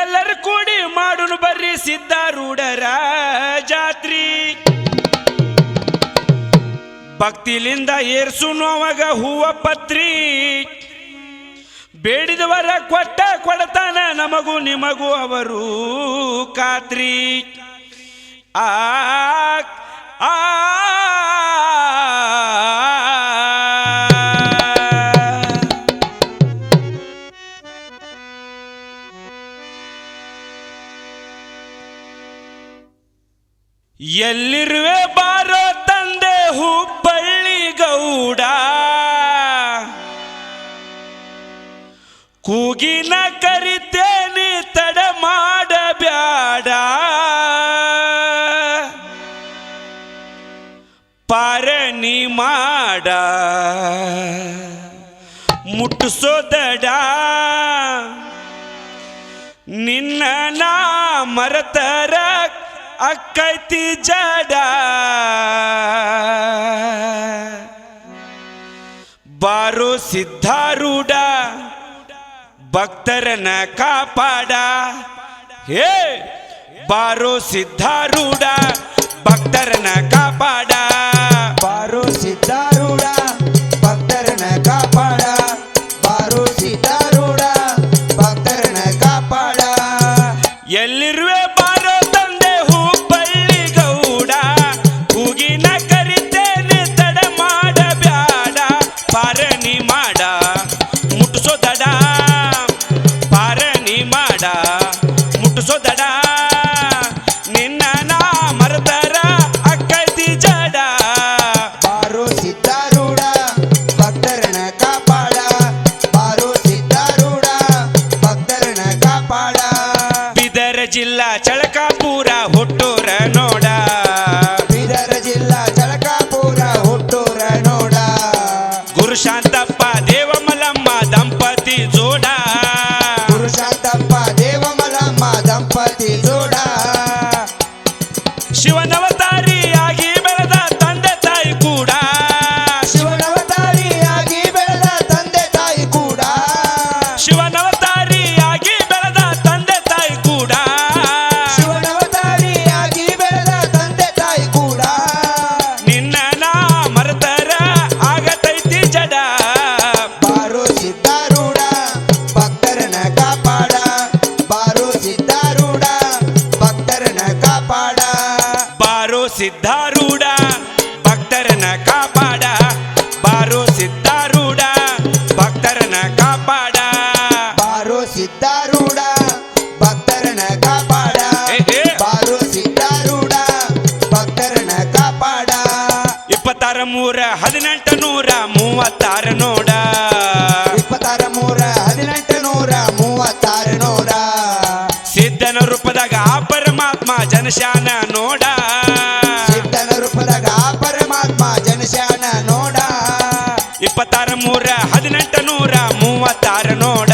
ಎಲ್ಲರ ಕೂಡಿ ಮಾಡುನು ಬರ್ರಿ ಸಿದ್ಧಾರೂಢರ ಜಾತ್ರಿ. ಭಕ್ತಿಲಿಂದ ಏರ್ಸುನು ಅವಾಗ ಹೂವ ಪತ್ರಿ. ಬೇಡಿದವರ ಕೊಟ್ಟ ಕೊಡತಾನ ನಮಗೂ ನಿಮಗೂ ಅವರು ಖಾತ್ರಿ. ಆ ಎಲ್ಲಿರುವೆ ಬಾರೋ ತಂದೆ ಹುಬ್ಬಳ್ಳಿ ಗೌಡ? ಕೂಗಿನ ಕರಿತೇನೆ ತಡ ಮಾಡಬ್ಯಾಡ. ಪಾರಣಿ ಮಾಡ. ಮುಟ್ಟಿಸೋದಡ. ನಿನ್ನ ನಾ ಮರತರ ಅಕ್ಕೈತಿ ಜಡ. ಬಾರು ಸಿದ್ಧಾರೂಢ ಭಕ್ತರನ ಕಾಪಾಡ. ಹೇ ಬಾರು ಸಿದ್ಧಾರೂಢ ಭಕ್ತರನ ಕಾಪ মানুষ ಸಿದ್ಧಾರೂಢ ಭಕ್ತರನ ಕಾಪಾಡ. ಬಾರು ಸಿದ್ಧಾರೂಢ ಭಕ್ತರನ ಕಾಪಾಡ. ಇಪ್ಪತ್ತಾರ ಮೂರ ಹದಿನೆಂಟು ನೂರ ಮೂವತ್ತಾರು ನೋಡ. ಇಪ್ಪತ್ತಾರ ಮೂರ ಹದಿನೆಂಟು ನೂರ ಮೂವತ್ತಾರು ನೋಡ. ಸಿದ್ಧನ ರೂಪದಾಗ ಆ ಪರಮಾತ್ಮ ಜನಶಾನ ನೋಡ. ಸಿದ್ಧನ ರೂಪದಾಗ ಆ ಪರಮಾತ್ಮ ಜನಶಾನ ನೋಡ. ಇಪ್ಪತ್ತಾರು ಮೂರ ಹದಿನೆಂಟು ನೂರ ಮೂವತ್ತಾರು ನೋಡ.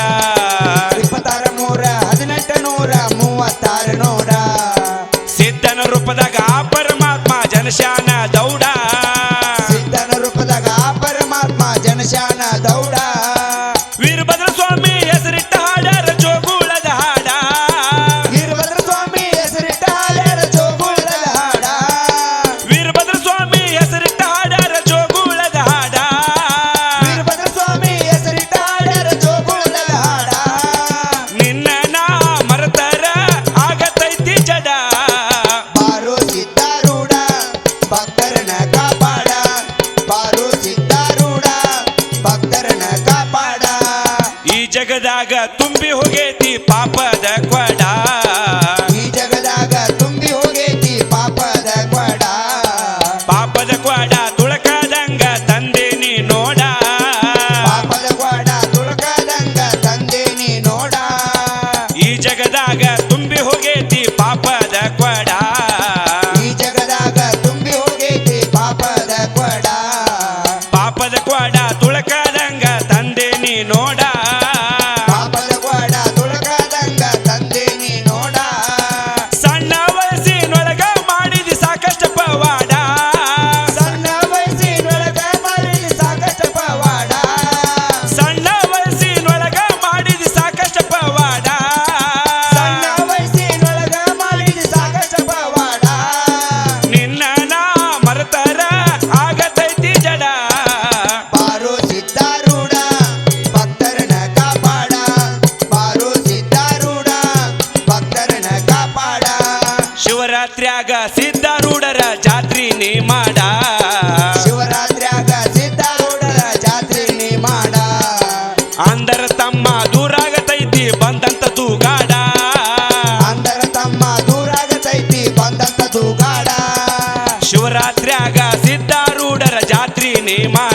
ನೀ ಮಾಡ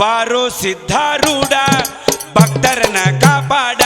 ಬಾರೋ ಸಿದ್ಧಾರೂಢ ಭಕ್ತರನ್ನ ಕಾಪಾಡ.